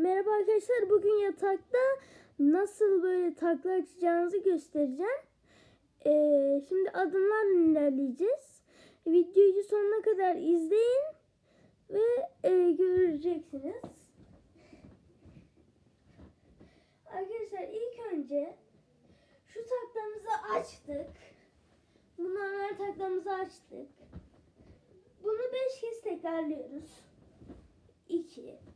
Merhaba arkadaşlar. Bugün yatakta nasıl böyle takla açacağınızı göstereceğim. Ee, şimdi adımlarla ilerleyeceğiz. Videoyu sonuna kadar izleyin ve e, göreceksiniz. Arkadaşlar ilk önce şu taklamızı açtık. Bu normal taklamızı açtık. Bunu 5 kez tekrarlıyoruz. 2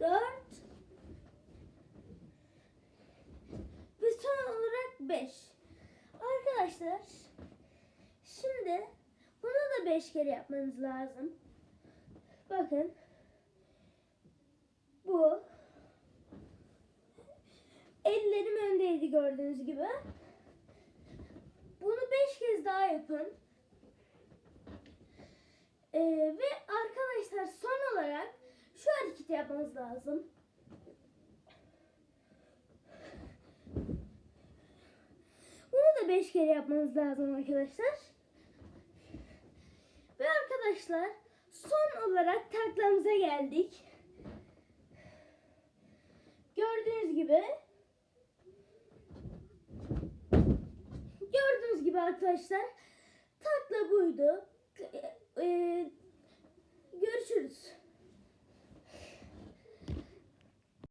4 ve son olarak 5. Arkadaşlar şimdi bunu da 5 kere yapmanız lazım. Bakın. Bu. Ellerim öndeydi gördüğünüz gibi. Bunu 5 kez daha yapın. Ee, ve arkadaşlar son olarak şu hareketi yapmanız lazım. Bunu da 5 kere yapmanız lazım arkadaşlar. Ve arkadaşlar son olarak taklamıza geldik. Gördüğünüz gibi Gördüğünüz gibi arkadaşlar takla buydu.